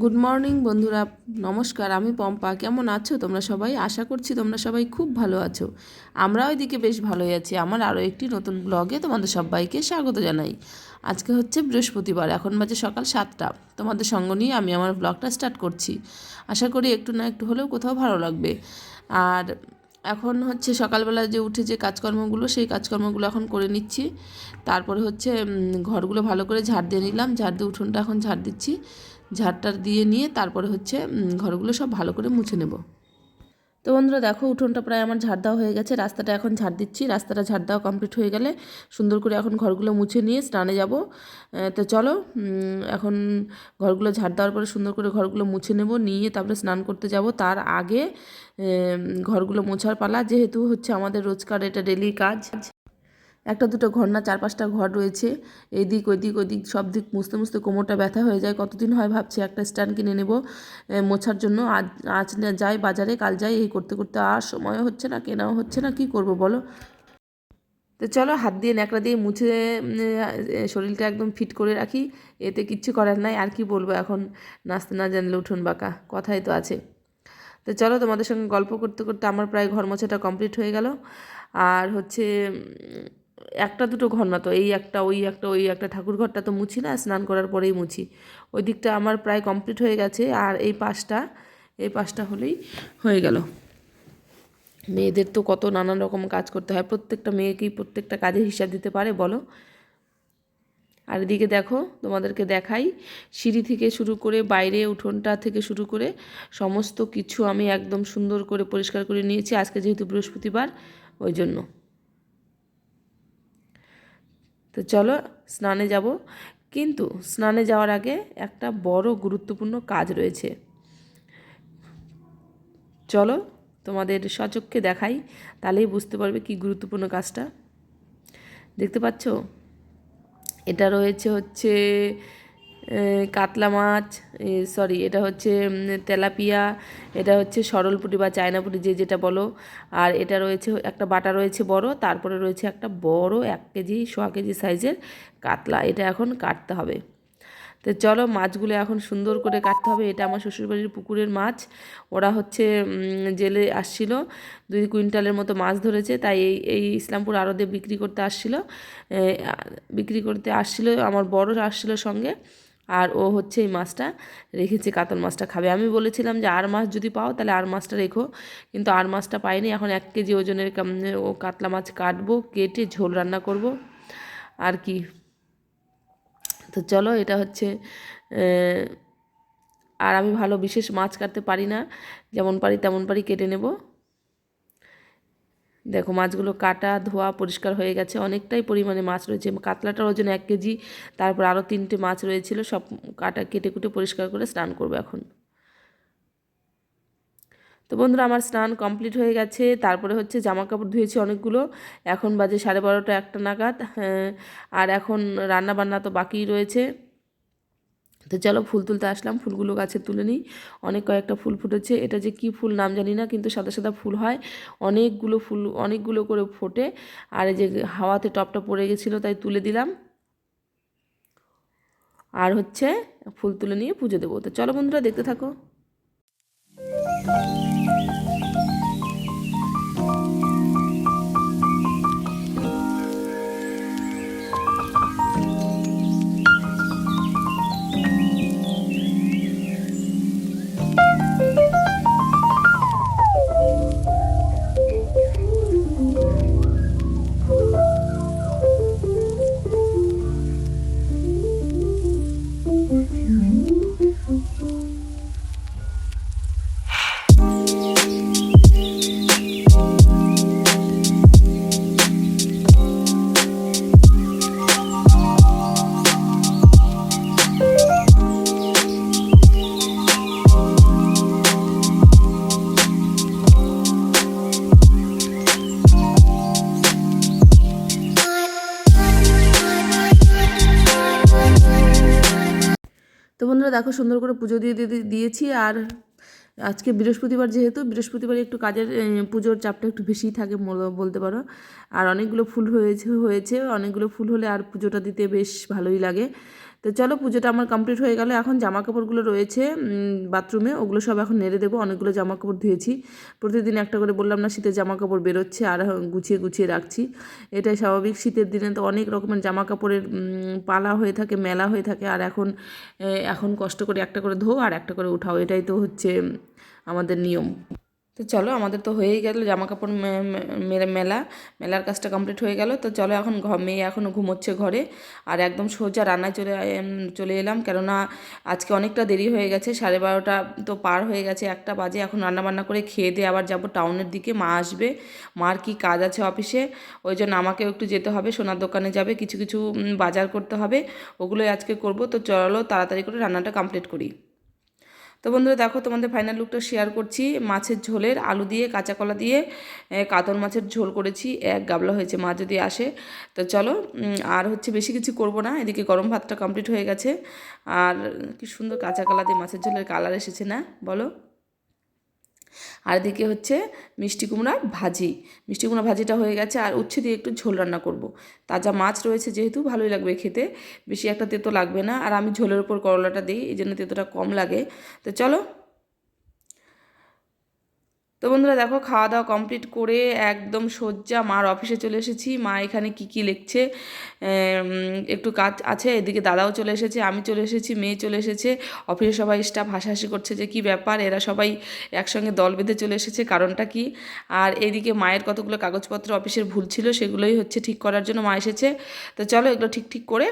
Good morning বন্ধুরা। নমস্কার, আমি পম্পা। কেমন আছো তোমরা সবাই? আশা করছি তোমরা সবাই খুব ভালো আছো। আমরা ওইদিকে বেশ ভালোই আছি। আমার আরও একটি নতুন ব্লগে তোমাদের সবাইকে স্বাগত জানাই। আজকে হচ্ছে বৃহস্পতিবার, এখন বাজে সকাল সাতটা। তোমাদের সঙ্গ নিয়ে আমি আমার ব্লগটা স্টার্ট করছি। আশা করি একটু না একটু হলেও কোথাও ভালো লাগবে। আর এখন হচ্ছে সকালবেলা যে উঠে যে কাজকর্মগুলো, সেই কাজকর্মগুলো এখন করে নিচ্ছি। তারপরে হচ্ছে ঘরগুলো ভালো করে ঝাড় দিয়ে নিলাম। ঝাড় দিয়ে উঠোনটা এখন ঝাড় দিচ্ছি। ঝাড়টার দিয়ে নিয়ে তারপরে হচ্ছে ঘরগুলো সব ভালো করে মুছে নেব। তো বন্ধুরা দেখো, উঠোনটা প্রায় আমার ঝাড় দেওয়া হয়ে গেছে। রাস্তাটা এখন ঝাড় দিচ্ছি। রাস্তাটা ঝাড় দেওয়া কমপ্লিট হয়ে গেলে সুন্দর করে এখন ঘরগুলো মুছে নিয়ে স্নানে যাব। তো চলো এখন ঘরগুলো ঝাড় দেওয়ার পরে সুন্দর করে ঘরগুলো মুছে নেব, নিয়ে তারপরে স্নান করতে যাব। তার আগে ঘরগুলো মোছার পালা। যেহেতু হচ্ছে আমাদের রোজকার এটা ডেলি কাজ একটা দুটো ঘর না, চার পাঁচটা ঘর রয়েছে। এদিক দিক ওই দিক ওই দিক সব দিক মুছতে মুছতে কোমরটা ব্যথা হয়ে যায়। কতদিন হয় ভাবছি একটা স্ট্যান্ড কিনে নেব মোছার জন্য। আজ আজ যাই বাজারে, কাল যাই, এই করতে করতে আর সময়ও হচ্ছে না, কেনাও হচ্ছে না, কি করব বলো? তো চলো হাত দিয়ে ন্যাকড়া দিয়ে মুছে শরীরটা একদম ফিট করে রাখি। এতে কিচ্ছু করার নাই, আর কি বলব এখন? নাচতে না জানলে উঠুন বাঁকা, কথাই তো আছে। তো চলো তোমাদের সঙ্গে গল্প করতে করতে আমার প্রায় ঘর মোছাটা কমপ্লিট হয়ে গেল। আর হচ্ছে একটা দুটো ঘর না তো, এই একটা, ওই একটা ওই একটা ঠাকুর ঘরটা তো মুছি না, স্নান করার পরেই মুছি। ওই দিকটা আমার প্রায় কমপ্লিট হয়ে গেছে, আর এই পাশটা এই পাশটা হলেই হয়ে গেল। মেয়েদের তো কত নানান রকম কাজ করতে হয়, প্রত্যেকটা মেয়েকেই প্রত্যেকটা কাজের হিসাব দিতে পারে, বলো। আর এদিকে দেখো, তোমাদেরকে দেখাই, সিঁড়ি থেকে শুরু করে বাইরে, উঠোনটা থেকে শুরু করে সমস্ত কিছু আমি একদম সুন্দর করে পরিষ্কার করে নিয়েছি, আজকে যেহেতু বৃহস্পতিবার, ওই জন্য। তো চলো স্নানে যাব। কিন্তু স্নানে যাওয়ার আগে একটা বড় গুরুত্বপূর্ণ কাজ রয়েছে। চলো তোমাদের সচক্ষে দেখাই, তাহলেই বুঝতে পারবে কি গুরুত্বপূর্ণ কাজটা। দেখতে পাচ্ছ? এটা রয়েছে হচ্ছে কাতলা মাছ সরি এটা হচ্ছে তেলাপিয়া, এটা হচ্ছে সরল সরলপুটি বা চায়না চায়নাপুটি, যে যেটা বলো। আর এটা রয়েছে, একটা বাটা রয়েছে বড়, তারপরে রয়েছে একটা বড় এক কেজি, সোয়া কেজি সাইজের কাতলা। এটা এখন কাটতে হবে। তো চলো, মাছগুলো এখন সুন্দর করে কাটতে হবে। এটা আমার শ্বশুরবাড়ির পুকুরের মাছ। ওরা হচ্ছে জেলে আসছিল। দুই কুইন্টালের মতো মাছ ধরেছে। তাই এই এই ইসলামপুর আড়তে বিক্রি করতে আসছিল। বিক্রি করতে আসছিল। আমার বড় আসছিল সঙ্গে। আর ও হচ্ছে এই মাছটা রেখেছে, কাতল মাছটা খাবে। আমি বলেছিলাম যে আর মাছ যদি পাও তাহলে আর মাছটা রেখো, কিন্তু আর মাছটা পাইনি। এখন এক কেজি ওজনের ও কাতলা মাছ কাটবো, কেটে ঝোল রান্না করব। আর কি? তো চলো, এটা হচ্ছে আর আমি ভালো বিশেষ মাছ কাটতে পারি না। যেমন পারি তেমন পারি কেটে নেব। দেখো মাছগুলো কাটা ধোয়া পরিষ্কার হয়ে গেছে। অনেকটাই পরিমাণে মাছ রয়েছে। কাতলাটার ওজন এক কেজি তারপর আরও তিনটে মাছ রয়েছিল। সব কাটা কেটে কুটে পরিষ্কার করে স্নান করব এখন। তো বন্ধুরা আমার স্নান কমপ্লিট হয়ে গেছে। তারপরে হচ্ছে জামা কাপড় ধুয়েছি অনেকগুলো। এখন বাজে সাড়ে বারোটা একটা নাগাদ। হ্যাঁ, আর এখন রান্না বান্না তো বাকিই রয়েছে। তো চলো ফুল তুলতে আসলাম, ফুলগুলো গাছে তুলে নিই। অনেক কয়েকটা ফুল ফুটেছে। এটা যে কি ফুল নাম জানি না, কিন্তু সাদা সাদা ফুল হয়। অনেকগুলো ফুল, অনেকগুলো করে ফোটে। আর এই যে হাওয়াতে টপটা পড়ে গেছিল, তাই তুলে দিলাম। আর হচ্ছে ফুল তুলে নিয়ে পুজো দেবো। তো চলো বন্ধুরা, দেখতে থাকো। তো বন্ধুরা দেখো সুন্দর করে পুজো দিয়ে দিয়ে দিয়ে- দিয়েছি আর আজকে বৃহস্পতিবার যেহেতু, বৃহস্পতিবার একটু কাজের পুজোর চাপটা একটু বেশিই থাকে বলতে পারো। আর অনেকগুলো ফুল হয়েছে হয়েছে, অনেকগুলো ফুল হলে আর পুজোটা দিতে বেশ ভালোই লাগে। তো চলো পুজোটা আমার কমপ্লিট হয়ে গেল। এখন জামা কাপড়গুলো রয়েছে বাথরুমে। ওগুলো সব এখন নেড়ে দেবো। অনেকগুলো জামা কাপড় ধুয়েছি। প্রতিদিন একটা করে বললাম না, শীতের জামা কাপড় বেরোচ্ছে আর গুছিয়ে গুছিয়ে রাখছি। এটাই স্বাভাবিক। শীতের দিনে তো অনেক রকমের জামা কাপড়ের পালা হয়ে থাকে, মেলা হয়ে থাকে। আর এখন এখন কষ্ট করে একটা করে ধো আর একটা করে উঠাও। এটাই তো হচ্ছে আমাদের নিয়ম। তো চলো আমাদের তো হয়েই গেল জামা কাপড় মেলে মেলা, মেলার কাজটা কমপ্লিট হয়ে গেল। তো চলো এখন ঘ, মেয়ে এখনও ঘুমোচ্ছে ঘরে আর একদম সোজা রান্নায় চলে চলে এলাম। কেননা আজকে অনেকটা দেরি হয়ে গেছে, সাড়ে বারোটা তো পার হয়ে গেছে, একটা বাজে। এখন রান্না বান্না করে খেয়ে দিয়ে আবার যাব টাউনের দিকে, মা আসবে, মার কি কাজ আছে অফিসে, ওই জন্য আমাকেও একটু যেতে হবে, সোনার দোকানে যাবে, কিছু কিছু বাজার করতে হবে, ওগুলোই আজকে করব। তো চলো তাড়াতাড়ি করে রান্নাটা কমপ্লিট করি। তো বন্ধুরা দেখো, তোমাদের ফাইনাল লুকটা শেয়ার করছি। মাছের ঝোলের আলু দিয়ে, কাঁচা কলা দিয়ে কাতল মাছের ঝোল করেছি। এক গাবলা হয়েছে মা যদি আসে। তো চলো আর হচ্ছে বেশি কিছু করব না। এদিকে গরম ভাতটা কমপ্লিট হয়ে গেছে। আর কি সুন্দর কাঁচা কলা দিয়ে মাছের ঝোলের কালার এসেছে না? বলো। আর এদিকে হচ্ছে মিষ্টি কুমড়া ভাজি। মিষ্টি কুমড়া ভাজিটা হয়ে গেছে আর উচ্ছে দিয়ে একটু ঝোল রান্না করব। তাজা মাছ রয়েছে যেহেতু, ভালোই লাগবে খেতে। বেশি একটা তেতো লাগবে না। আর আমি ঝোলের ওপর করলাটা দিই, এই জন্য তেতোটা কম লাগে। তো চলো তো বন্ধুরা দেখো, খাওয়া দাওয়া কমপ্লিট করে একদম সজ্জা মার অফিসে চলে এসেছি। মা এখানে কি কি লিখছে একটু কাজ আছে, এদিকে দাদাও চলে এসেছে, আমি চলে এসেছি, মেয়ে চলে এসেছে। অফিসে সবাই স্টাফ হাসাহাসি করছে যে কি ব্যাপার, এরা সবাই একসঙ্গে দল বেঁধে চলে এসেছে, কারণটা কি? আর এদিকে মায়ের কতগুলো কাগজপত্র অফিসের ভুল ছিল, সেগুলোই হচ্ছে ঠিক করার জন্য মা এসেছে। তো চলো এগুলো ঠিক ঠিক করে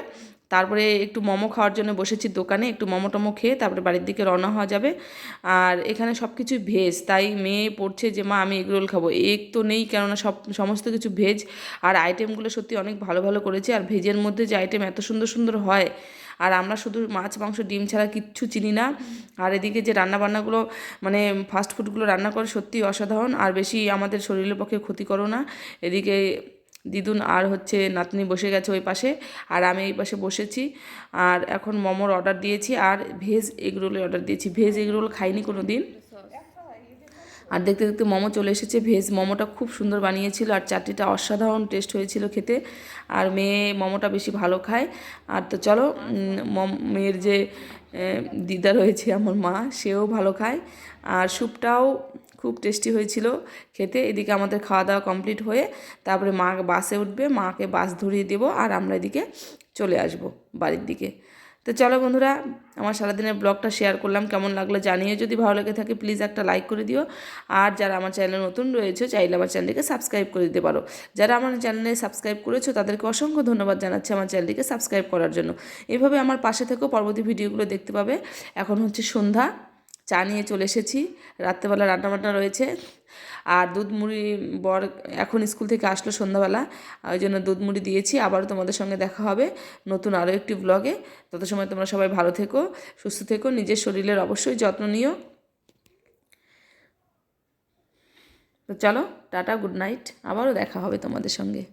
তারপরে একটু মোমো খাওয়ার জন্য বসেছি দোকানে, একটু মোমো টমো খেয়ে তারপরে বাড়ির দিকে রওনা হওয়া যাবে। আর এখানে সব কিছু ভেজ, তাই মেয়ে পড়ছে যে, মা, আমি এগরোল খাব। এগ তো নেই, কেননা সব, সমস্ত কিছু ভেজ। আর আইটেমগুলো সত্যি অনেক ভালো ভালো করেছে। আর ভেজের মধ্যে যে আইটেম এত সুন্দর সুন্দর হয়, আর আমরা শুধু মাছ, মাংস, ডিম ছাড়া কিচ্ছু চিনি না। আর এদিকে যে রান্নাবান্নাগুলো মানে ফাস্ট ফুডগুলো রান্না করে সত্যি অসাধারণ। আর বেশি আমাদের শরীরের পক্ষে ক্ষতিকরও না। এদিকে দিদুন আর হচ্ছে নাতনি বসে গেছে ওই পাশে, আর আমি এই পাশে বসেছি। আর এখন মোমোর অর্ডার দিয়েছি, আর ভেজ এগরোলের অর্ডার দিয়েছি। ভেজ এগরোল খাইনি কোনো দিন আর দেখতে দেখতে মোমো চলে এসেছে। ভেজ মোমোটা খুব সুন্দর বানিয়েছিল, আর চাটনিটা অসাধারণ টেস্ট হয়েছিল খেতে। আর মেয়ে মোমোটা বেশি ভালো খায়। আর তো চলো মেয়ের যে দিদা রয়েছে, আমার মা, সেও ভালো খায়। আর স্যুপটাও খুব টেস্টি হয়েছিল খেতে। এদিকে আমাদের খাওয়া দাওয়া কমপ্লিট হয়ে তারপরে মা বাসে উঠবে, মাকে বাস ধরিয়ে দেবো আর আমরা এদিকে চলে আসব বাড়ির দিকে। তো চলো বন্ধুরা, আমার সারাদিনের ব্লগটা শেয়ার করলাম। কেমন লাগল জানিয়ে যদি ভালো লেগে থাকে প্লিজ একটা লাইক করে দিও। আর যারা আমার চ্যানেলে নতুন রয়েছে, চাইলে আমার চ্যানেলটিকে সাবস্ক্রাইব করে দিতে পারো। যারা আমার চ্যানেলে সাবস্ক্রাইব করেছ, তাদেরকে অসংখ্য ধন্যবাদ জানাচ্ছি আমার চ্যানেলটিকে সাবস্ক্রাইব করার জন্য। এভাবে আমার পাশে থেকেও পরবর্তী ভিডিওগুলো দেখতে পাবে। এখন হচ্ছে সন্ধ্যা। চা নিয়ে চলে এসেছি। রাত্রেবেলা রান্নাবান্না রয়েছে। আর দুধ মুড়ি বর এখন স্কুল থেকে আসলো সন্ধ্যাবেলা। ওই জন্য দুধ মুড়ি দিয়েছি। আবারও তোমাদের সঙ্গে দেখা হবে নতুন আরও একটি ব্লগে তত সময় তোমরা সবাই ভালো থেকো, সুস্থ থেকো, নিজের শরীরের অবশ্যই যত্ন নিও। তো চলো, টাটা, গুড নাইট। আবারও দেখা হবে তোমাদের সঙ্গে।